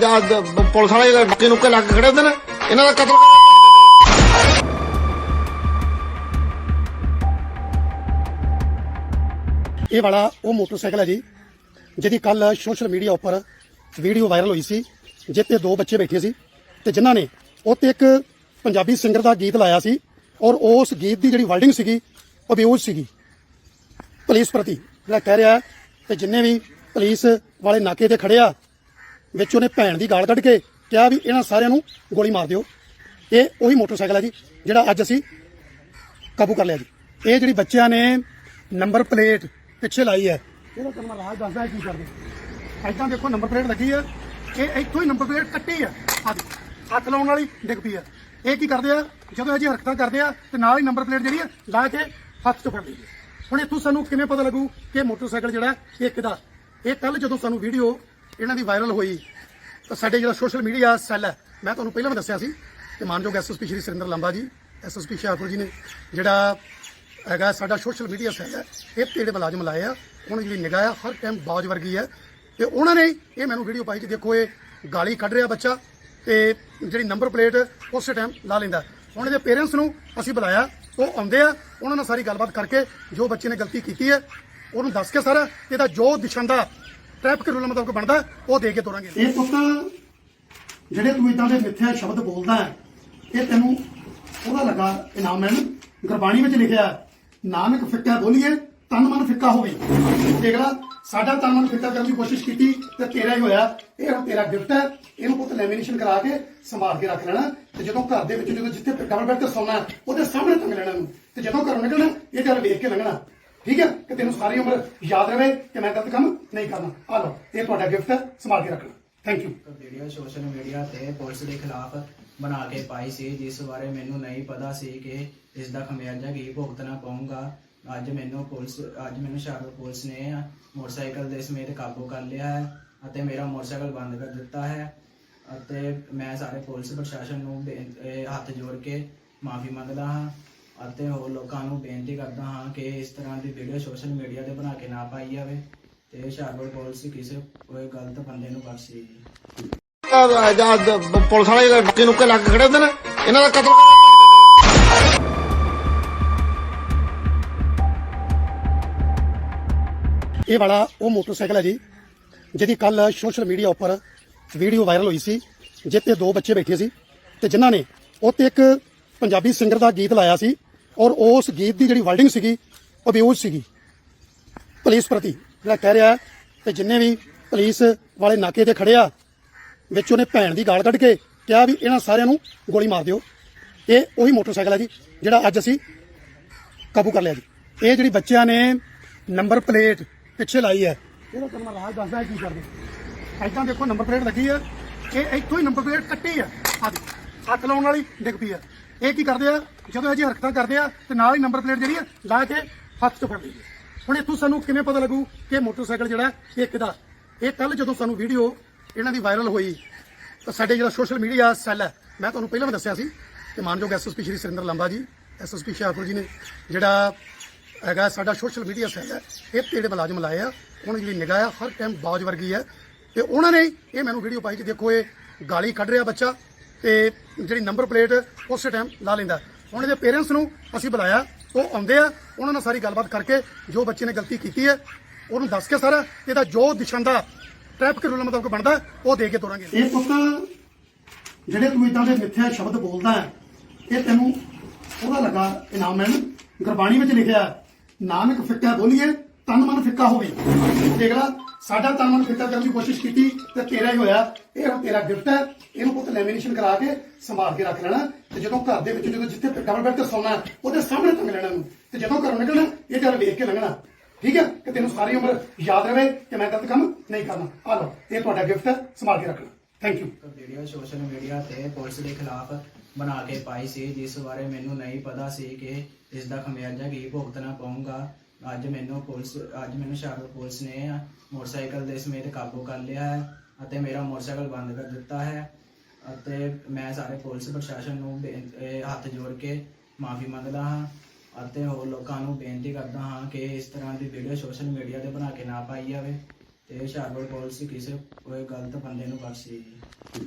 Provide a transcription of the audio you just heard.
ਜਾਂ ਪੁਲਿਸ ਵਾਲੇ ਡੱਕੇ ਨੁੱਕੇ ਲੱਗ ਖੜੇ ਹੁੰਦੇ ਨੇ, ਇਹਨਾਂ ਦਾ ਕਤਲ ਇਹ ਵਾਲਾ ਉਹ ਮੋਟਰਸਾਈਕਲ ਹੈ ਜੀ, ਜਿਹਦੀ ਕੱਲ ਸੋਸ਼ਲ ਮੀਡੀਆ ਉੱਪਰ ਵੀਡੀਓ ਵਾਇਰਲ ਹੋਈ ਸੀ ਜਿੱਤੇ ਦੋ ਬੱਚੇ ਬੈਠੇ ਸੀ ਤੇ ਜਿਨ੍ਹਾਂ ਨੇ ਉੱਤੇ ਇੱਕ ਪੰਜਾਬੀ ਸਿੰਗਰ ਦਾ ਗੀਤ ਲਾਇਆ ਸੀ ਔਰ ਉਸ ਗੀਤ ਦੀ ਜਿਹੜੀ ਵਰਡਿੰਗ ਸੀਗੀ, ਉਹ ਅਬਿਊਜ਼ ਸੀਗੀ। ਪੁਲਿਸ ਪ੍ਰਤੀ ਜਿਹੜਾ ਕਹਿ ਰਿਹਾ ਤੇ ਜਿੰਨੇ ਵੀ ਪੁਲਿਸ ਵਾਲੇ ਨਾਕੇ ਤੇ ਖੜੇ ਆ ਵਿੱਚ ਉਹਨੇ ਭੈਣ ਦੀ ਗਾਲ ਕੱਢ ਕੇ ਕਿਹਾ ਵੀ ਇਹਨਾਂ ਸਾਰਿਆਂ ਨੂੰ ਗੋਲੀ ਮਾਰ ਦਿਓ। ਇਹ ਉਹੀ ਮੋਟਰਸਾਈਕਲ ਹੈ ਜੀ, ਜਿਹੜਾ ਅੱਜ ਅਸੀਂ ਕਾਬੂ ਕਰ ਲਿਆ ਜੀ। ਇਹ ਜਿਹੜੀ ਬੱਚਿਆਂ ਨੇ ਨੰਬਰ ਪਲੇਟ ਪਿੱਛੇ ਲਾਈ ਹੈ। ਇਹਦਾ ਤੁਹਾਨੂੰ ਮੈਂ ਰਾਜ ਦੱਸਦਾ ਕੀ ਕਰਦੇ। ਐਦਾਂ ਦੇਖੋ, ਨੰਬਰ ਪਲੇਟ ਲੱਗੀ ਹੈ। ਇਹ ਇੱਥੋਂ ਹੀ ਨੰਬਰ ਪਲੇਟ ਕੱਟੀ ਹੈ। ਆਹ ਹੱਥ ਲਾਉਣ ਵਾਲੀ ਡਿੱਗ ਪਈ ਹੈ। ਇਹ ਕੀ ਕਰਦੇ ਆ? ਜਦੋਂ ਇਹ ਜੀ ਹਰਕਤਾਂ ਕਰਦੇ ਆ, ਤੇ ਨਾਲ ਹੀ ਨੰਬਰ ਪਲੇਟ ਜਿਹੜੀ ਹੈ, ਲਾ ਕੇ ਹੱਥ 'ਚ ਫੜ ਲਈਏ ਹੁਣ ਇੱਥੋਂ ਸਾਨੂੰ ਕਿਵੇਂ ਪਤਾ ਲੱਗੂ ਕਿ ਮੋਟਰਸਾਈਕਲ ਜਿਹੜਾ ਇਹ ਕਿਹਦਾ? ਇਹ ਕੱਲ ਜਦੋਂ ਸਾਨੂੰ ਵੀਡੀਓ ਇਹਨਾਂ ਦੀ ਵਾਇਰਲ ਹੋਈ, ਤਾਂ ਸਾਡੇ ਜਿਹੜਾ ਸੋਸ਼ਲ ਮੀਡੀਆ ਸੈੱਲ ਹੈ, ਮੈਂ ਤੁਹਾਨੂੰ ਪਹਿਲਾਂ ਵੀ ਦੱਸਿਆ ਸੀ ਕਿ ਮਾਨਯੋਗ ਐਸਐਸਪੀ ਸ਼੍ਰੀ ਸੁਰਿੰਦਰ ਲੰਬਾ ਜੀ ਐਸਐਸਪੀ ਸ਼ਾਹਪੁਰ ਜੀ ਨੇ ਜਿਹੜਾ ਹੈਗਾ ਸਾਡਾ ਸੋਸ਼ਲ ਮੀਡੀਆ ਸੈੱਲ ਹੈ, ਇਹ ਤੇ ਜਿਹੜੇ ਮੁਲਾਜ਼ਮ ਲਾਏ ਆ, ਉਹਨਾਂ ਜਿਹੜੀ ਨਿਗਾਹ ਆ, ਹਰ ਟਾਈਮ ਬਾਜ ਵਰਗੀ ਹੈ। ਤੇ ਉਹਨਾਂ ਨੇ ਇਹ ਮੈਨੂੰ ਵੀਡੀਓ ਪਾਈ ਕਿ ਦੇਖੋ ਇਹ ਗਾਲੀ ਕੱਢ ਰਿਹਾ ਬੱਚਾ ਤੇ ਜਿਹੜੀ ਨੰਬਰ ਪਲੇਟ ਉਸੇ ਟਾਈਮ ਲਾ ਲੈਂਦਾ। ਹੁਣ ਇਹਦੇ ਪੇਰੈਂਟਸ ਨੂੰ ਅਸੀਂ ਬੁਲਾਇਆ, ਉਹ ਆਉਂਦੇ ਆ, ਉਹਨਾਂ ਨਾਲ ਸਾਰੀ ਗੱਲਬਾਤ ਕਰਕੇ ਜੋ ਬੱਚੇ ਨੇ ਗਲਤੀ ਕੀਤੀ ਹੈ, ਉਹਨੂੰ ਦੱਸ ਕੇ ਸਾਰਾ, ਇਹਦਾ ਜੋ ਦਿਸ਼ਾਂਦਾ ਟ੍ਰੈਫਿਕ ਰੂਲ ਮੁਤਾਬਕ ਬਣਦਾ ਉਹ ਦੇ ਕੇ ਤੋਰਾਂਗੇ। ਇਹ ਪੁੱਤ ਜਿਹੜੇ ਤੂੰ ਇਦਾਂ ਦੇ ਮਿੱਥਿਆ ਸ਼ਬਦ ਬੋਲਦਾ ਹੈ ਇਹ ਤੈਨੂੰ ਉਹਦਾ ਲੱਗਾ ਇਨਾਮ ਮੈਨੂੰ ਗੁਰਬਾਣੀ ਵਿੱਚ ਲਿਖਿਆ ਨਾਨਕ ਫਿੱਕਾ ਬੋਲੀਏ ਤਨ ਮਨ ਫਿੱਕਾ ਹੋਵੇ। ਦੇਖ ਸਾਡਾ ਤਨ ਮਨ ਫਿੱਕਾ ਕਰਨ ਦੀ ਕੋਸ਼ਿਸ਼ ਕੀਤੀ ਤੇ ਤੇਰਾ ਹੀ ਹੋਇਆ। ਇਹ ਹੁਣ ਤੇਰਾ ਗਿਫਟ ਹੈ ਇਹਨੂੰ ਪੁੱਤ ਲੈਮੀਨੇਸ਼ਨ ਕਰਾ ਕੇ ਸੰਭਾਲ ਕੇ ਰੱਖ ਲੈਣਾ। ਤੇ ਜਦੋਂ ਘਰ ਦੇ ਵਿੱਚ ਜਦੋਂ ਜਿੱਥੇ ਡਬਲ ਬੈੱਡ ਤੇ ਸੌਣਾ ਹੈ, ਉਹਦੇ ਸਾਹਮਣੇ ਟੰਗ ਲੈਣਾ ਇਹਨੂੰ ਤੇ ਜਦੋਂ ਘਰੋਂ ਨਿਕਲਣਾ ਇਹ ਗੱਲ ਵੇਖ ਕੇ ਲੰਘਣਾ। ਠੀਕ ਹੈ? ਕਿ ਤੈਨੂੰ ਸਾਰੀ ਉਮਰ ਯਾਦ ਰਵੇ ਕਿ ਮੈਂ ਗਲਤ ਕੰਮ ਨਹੀਂ ਕਰਨਾ। ਆ ਲਓ, ਇਹ ਤੁਹਾਡਾ ਗਿਫਟ ਹੈ, ਸੰਭਾਲ ਕੇ ਰੱਖਣਾ। Thank you video social media ਤੇ ਪੁਲਿਸ ਦੇ ਖਿਲਾਫ ਬਣਾ ਕੇ ਪਾਈ ਸੀ, ਜਿਸ ਬਾਰੇ ਮੈਨੂੰ ਨਹੀਂ ਪਤਾ ਸੀ ਕਿ ਇਸ ਦਾ ਖਮਿਆਜਾ ਕੀ ਭੁਗਤਣਾ ਪਊਗਾ। ਅੱਜ ਮੈਨੂੰ ਪੁਲਿਸ, ਅੱਜ ਮੈਨੂੰ ਸ਼ਹਿਰ ਪੁਲਿਸ ਨੇ ਮੋਟਰਸਾਈਕਲ ਦੇ ਸਮੇਤ ਕਾਬੂ ਕਰ ਲਿਆ ਹੈ ਅਤੇ ਮੇਰਾ ਮੋਟਰਸਾਈਕਲ ਬੰਦ ਕਰ ਦਿੱਤਾ ਹੈ ਅਤੇ ਮੈਂ ਸਾਰੇ ਪੁਲਿਸ ਪ੍ਰਸ਼ਾਸਨ ਨੂੰ ਹੱਥ ਜੋੜ ਕੇ ਮਾਫੀ ਮੰਗਦਾ ਹਾਂ। ਅਤੇ ਹੋਰ ਲੋਕਾਂ ਨੂੰ ਬੇਨਤੀ ਕਰਦਾ ਹਾਂ ਕਿ ਇਸ ਤਰ੍ਹਾਂ ਦੀ ਵੀਡੀਓ ਸੋਸ਼ਲ ਮੀਡੀਆ ਤੇ ਬਣਾ ਕੇ ਨਾ ਪਾਈ ਜਾਵੇ ਤੇ ਹੁਸ਼ਿਆਰਪੁਰ ਪੁਲਿਸ ਕਿਸੇ ਕੋਈ ਗਲਤ ਬੰਦੇ ਨੂੰ ਬਖਸ਼ੇਗੀ ਜਾਂ ਪੁਲਿਸ ਵਾਲੇ ਡੱਕੇ ਨੁੱਕੇ ਲੱਗ ਖੜੇ ਹੁੰਦੇ ਨੇ, ਇਹਨਾਂ ਦਾ ਕਤਲ ਇਹ ਵਾਲਾ ਉਹ ਮੋਟਰਸਾਈਕਲ ਹੈ ਜੀ, ਜਿਹਦੀ ਕੱਲ ਸੋਸ਼ਲ ਮੀਡੀਆ ਉੱਪਰ ਵੀਡੀਓ ਵਾਇਰਲ ਹੋਈ ਸੀ ਜਿੱਤੇ ਦੋ ਬੱਚੇ ਬੈਠੇ ਸੀ ਤੇ ਜਿਨ੍ਹਾਂ ਨੇ ਉੱਤੇ ਇੱਕ ਪੰਜਾਬੀ ਸਿੰਗਰ ਦਾ ਗੀਤ ਲਾਇਆ ਸੀ ਔਰ ਉਸ ਗੀਤ ਦੀ ਜਿਹੜੀ ਵਰਡਿੰਗ ਸੀਗੀ, ਉਹ ਅਬਿਊਜ਼ ਸੀਗੀ। ਪੁਲਿਸ ਪ੍ਰਤੀ ਜਿਹੜਾ ਕਹਿ ਰਿਹਾ ਹੈ ਤੇ ਜਿੰਨੇ ਵੀ ਪੁਲਿਸ ਵਾਲੇ ਨਾਕੇ ਤੇ ਖੜੇ ਆ, ਵਿੱਚ ਉਹਨੇ ਭੈਣ ਦੀ ਗਾਲ ਕੱਢ ਕੇ ਕਿਹਾ ਵੀ ਇਹਨਾਂ ਸਾਰਿਆਂ ਨੂੰ ਗੋਲੀ ਮਾਰ ਦਿਓ। ਇਹ ਉਹੀ ਮੋਟਰਸਾਈਕਲ ਹੈ ਜੀ, ਜਿਹੜਾ ਅੱਜ ਅਸੀਂ ਕਾਬੂ ਕਰ ਲਿਆ ਜੀ। ਇਹ ਜਿਹੜੀ ਬੱਚਿਆਂ ਨੇ ਨੰਬਰ ਪਲੇਟ ਪਿੱਛੇ ਲਾਈ ਹੈ। ਇਹਦਾ ਤੁਹਾਨੂੰ ਮੈਂ ਰਾਜ ਦੱਸਦਾ ਕੀ ਕਰਦੇ। ਐਦਾਂ ਦੇਖੋ, ਨੰਬਰ ਪਲੇਟ ਲੱਗੀ ਹੈ, ਇਹ ਇੱਥੋਂ ਹੀ ਨੰਬਰ ਪਲੇਟ ਕੱਟੀ ਹੈ। ਆਹ ਦੇਖੋ। ਹੱਥ ਲਾਉਣ ਵਾਲੀ ਡਿੱਗ ਪਈ ਹੈ ਇਹ ਕੀ ਕਰਦੇ ਆ? ਜਦੋਂ ਇਹ ਜੀ ਹਰਕਤਾਂ ਕਰਦੇ ਆ, ਤੇ ਨਾਲ ਹੀ ਨੰਬਰ ਪਲੇਟ ਜਿਹੜੀ ਆ, ਲਾ ਕੇ ਹੱਥ 'ਚ ਫੜ ਲਈਏ। ਹੁਣ ਇੱਥੋਂ ਸਾਨੂੰ ਕਿਵੇਂ ਪਤਾ ਲੱਗੂ ਕਿ ਮੋਟਰਸਾਈਕਲ ਜਿਹੜਾ, ਇਹ ਕਿਹਦਾ? ਇਹ ਕੱਲ ਜਦੋਂ ਸਾਨੂੰ ਵੀਡੀਓ ਇਹਨਾਂ ਦੀ ਵਾਇਰਲ ਹੋਈ, ਤਾਂ ਸਾਡੇ ਜਿਹੜਾ ਸੋਸ਼ਲ ਮੀਡੀਆ ਸੈੱਲ ਹੈ ਮੈਂ ਤੁਹਾਨੂੰ ਪਹਿਲਾਂ ਵੀ ਦੱਸਿਆ ਸੀ ਕਿ ਮਾਨਯੋਗ ਐਸਐਸਪੀ ਸ਼੍ਰੀ ਸੁਰਿੰਦਰ ਲੰਬਾ ਜੀ ਐਸਐਸਪੀ ਸ਼ਾਹਪੁਰ ਜੀ ਨੇ ਜਿਹੜਾ ਹੈਗਾ ਸਾਡਾ ਸੋਸ਼ਲ ਮੀਡੀਆ ਸੈੱਲ ਹੈ ਇਹ ਤੇ ਜਿਹੜੇ ਮੁਲਾਜ਼ਮ ਲਾਏ ਆ। ਉਹਨਾਂ ਜਿਹੜੀ ਨਿਗਾਹ ਆ, ਹਰ ਟਾਈਮ ਬਾਜ ਵਰਗੀ ਹੈ ਤੇ ਉਹਨਾਂ ਨੇ ਇਹ ਮੈਨੂੰ ਵੀਡੀਓ ਪਾਈ ਕਿ ਦੇਖੋ ਇਹ ਗਾਲੀ ਕੱਢ ਰਿਹਾ ਬੱਚਾ ਤੇ ਜਿਹੜੀ ਨੰਬਰ ਪਲੇਟ ਉਸੇ ਟਾਈਮ ਲਾ ਲੈਂਦਾ। ਹੁਣ ਇਹਦੇ ਪੇਰੈਂਟਸ ਨੂੰ ਅਸੀਂ ਬੁਲਾਇਆ ਉਹ ਆਉਂਦੇ ਆ ਉਹਨਾਂ ਨਾਲ ਸਾਰੀ ਗੱਲਬਾਤ ਕਰਕੇ ਜੋ ਬੱਚੇ ਨੇ ਗਲਤੀ ਕੀਤੀ ਹੈ ਉਹਨੂੰ ਦੱਸ ਕੇ ਸਾਰਾ ਇਹਦਾ ਜੋ ਦਿਸ਼ਾਂਦਾ ਟ੍ਰੈਫਿਕ ਰੂਲ ਮੁਤਾਬਕ ਬਣਦਾ ਉਹ ਦੇ ਕੇ ਤੋਰਾਂਗੇ। ਇਹ ਪੁੱਤ ਜਿਹੜੇ ਤੂੰ ਇਦਾਂ ਦੇ ਮਿੱਥਿਆ ਸ਼ਬਦ ਬੋਲਦਾ ਹੈ ਇਹ ਤੈਨੂੰ ਉਹਦਾ ਲੱਗਾ ਇਨਾਮ ਮੈਨੂੰ ਗੁਰਬਾਣੀ ਵਿੱਚ ਲਿਖਿਆ ਹੈ, ਨਾਨਕ ਫਿੱਕਾ ਬੋਲੀਏ ਤਨ ਮਨ ਫਿੱਕਾ ਹੋਵੇ। ਦੇਖ ਲਾ ਸਾਡਾ ਤਨ ਮਨ ਕਰਨ ਦੀ ਕੋਸ਼ਿਸ਼ ਕੀਤੀ ਤੇ ਤੇਰਾ ਹੀ ਹੋਇਆ। ਇਹ ਹੁਣ ਤੇਰਾ ਗਿਫਟ ਹੈ। ਇਹਨੂੰ ਪੁੱਤ ਲੈਮੀਨੇਸ਼ਨ ਕਰਾ ਕੇ ਸੰਭਾਲ ਕੇ ਰੱਖ ਲੈਣਾ। ਤੇ ਜਦੋਂ ਘਰ ਦੇ ਵਿੱਚ ਜਦੋਂ ਜਿੱਥੇ ਡਬਲ ਬੈੱਡ ਤੇ ਸੌਣਾ, ਉਹਦੇ ਸਾਹਮਣੇ ਟੰਗ ਲੈਣਾ ਇਹਨੂੰ। ਤੇ ਜਦੋਂ ਘਰੋਂ ਨਿਕਲਣਾ, ਇਹ ਗੱਲ ਵੇਖ ਕੇ ਲੰਘਣਾ। ਠੀਕ ਹੈ? ਕਿ ਤੈਨੂੰ ਸਾਰੀ ਉਮਰ ਯਾਦ ਰਵੇ ਕਿ ਮੈਂ ਗਲਤ ਕੰਮ ਨਹੀਂ ਕਰਨਾ। ਆ ਲਓ, ਇਹ ਤੁਹਾਡਾ ਗਿਫਟ ਹੈ। ਸੰਭਾਲ ਕੇ ਰੱਖਣਾ। Thank you video social media ਤੇ ਪੁਲਿਸ ਦੇ ਖਿਲਾਫ ਬਣਾ ਕੇ ਪਾਈ ਸੀ, ਜਿਸ ਬਾਰੇ ਮੈਨੂੰ ਨਹੀਂ ਪਤਾ ਸੀ ਕਿ ਇਸ ਦਾ ਖਮਿਆਜਾ ਕੀ ਭੁਗਤਣਾ ਪਊਗਾ। ਅੱਜ ਮੈਨੂੰ ਪੁਲਿਸ, ਅੱਜ ਮੈਨੂੰ ਸ਼ਹਿਰ ਪੁਲਿਸ ਨੇ ਮੋਟਰਸਾਈਕਲ ਦੇ ਸਮੇਤ ਕਾਬੂ ਕਰ ਲਿਆ ਹੈ ਅਤੇ ਮੇਰਾ ਮੋਟਰਸਾਈਕਲ ਬੰਦ ਕਰ ਦਿੱਤਾ ਹੈ ਅਤੇ ਮੈਂ ਸਾਰੇ ਪੁਲਿਸ ਪ੍ਰਸ਼ਾਸਨ ਨੂੰ ਬੇਨ- ਇਹ ਹੱਥ ਜੋੜ ਕੇ ਮਾਫੀ ਮੰਗਦਾ ਹਾਂ ਅਤੇ ਹੋਰ ਲੋਕਾਂ ਨੂੰ ਬੇਨਤੀ ਕਰਦਾ ਹਾਂ ਕਿ ਇਸ ਤਰ੍ਹਾਂ ਦੀ ਵੀਡੀਓ ਸੋਸ਼ਲ ਮੀਡੀਆ ਤੇ ਬਣਾ ਕੇ ਨਾ ਪਾਈ ਜਾਵੇ ਤੇ ਹੁਸ਼ਿਆਰਪੁਰ ਪੁਲਿਸ ਕਿਸੇ ਕੋਈ ਗਲਤ ਬੰਦੇ ਨੂੰ ਬਖਸ਼ੇ। ਜੀ